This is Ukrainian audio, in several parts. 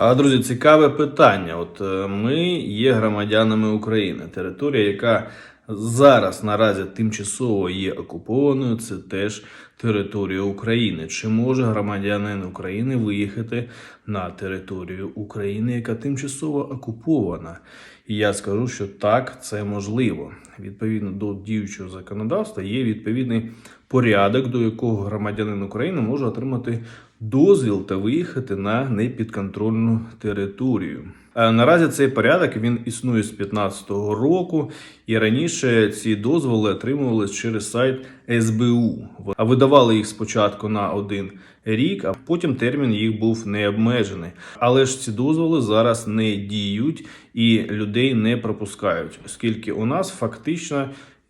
Друзі, цікаве питання. От е, ми є громадянами України. Територія, яка зараз наразі тимчасово є окупованою, це теж територія України. Чи може громадянин України виїхати на територію України, яка тимчасово окупована? І я скажу, що так, це можливо. Відповідно до діючого законодавства є відповідний порядок, до якого громадянин України може отримати дозвіл та виїхати на непідконтрольну територію. Е, Наразі цей порядок він існує з 2015 року, і раніше ці дозволи отримувалися через сайт СБУ. А видавали їх спочатку на один рік, а потім термін їх був не обмежений. Але ж ці дозволи зараз не діють і людей не пропускають, оскільки у нас фактично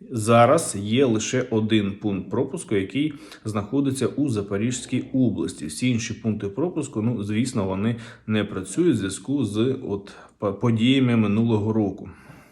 Зараз є лише один пункт пропуску, який знаходиться у Запорізькій області. Всі інші пункти пропуску, ну звісно, вони не працюють в зв'язку з от по- подіями минулого року.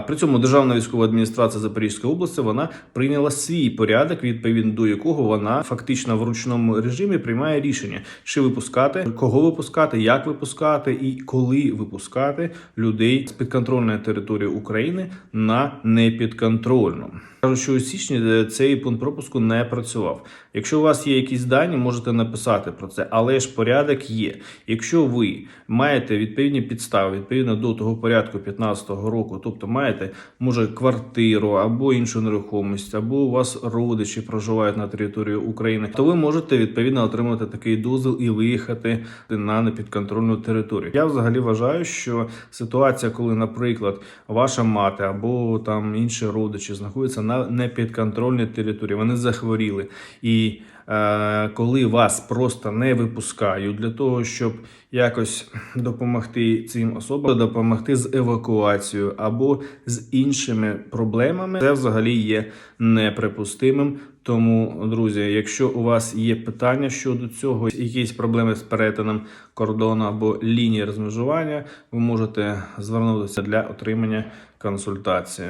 При цьому Державна військова адміністрація Запорізької області вона прийняла свій порядок, відповідно до якого вона фактично в ручному режимі приймає рішення, чи випускати, кого випускати, як випускати і коли випускати людей з підконтрольної території України на непідконтрольну. Кажуть, що у січні е, цей пункт пропуску не працював. Якщо у вас є якісь дані, можете написати про це, але ж порядок є. Якщо ви маєте відповідні підстави відповідно до того порядку 2015 року, тобто маєте може квартиру або іншу нерухомість, або у вас родичі проживають на території України, то ви можете відповідно отримати такий дозвіл і виїхати на непідконтрольну територію. Я взагалі вважаю, що ситуація, коли, наприклад, ваша мати або там інші родичі знаходяться на непідконтрольній території, вони захворіли і. Е, коли вас просто не випускають для того, щоб якось допомогти цим особам, допомогти з евакуацією або з іншими проблемами, це взагалі є неприпустимим. Тому, друзі, якщо у вас є питання щодо цього, якісь проблеми з перетином кордону або лінії розмежування, ви можете звернутися для отримання консультації.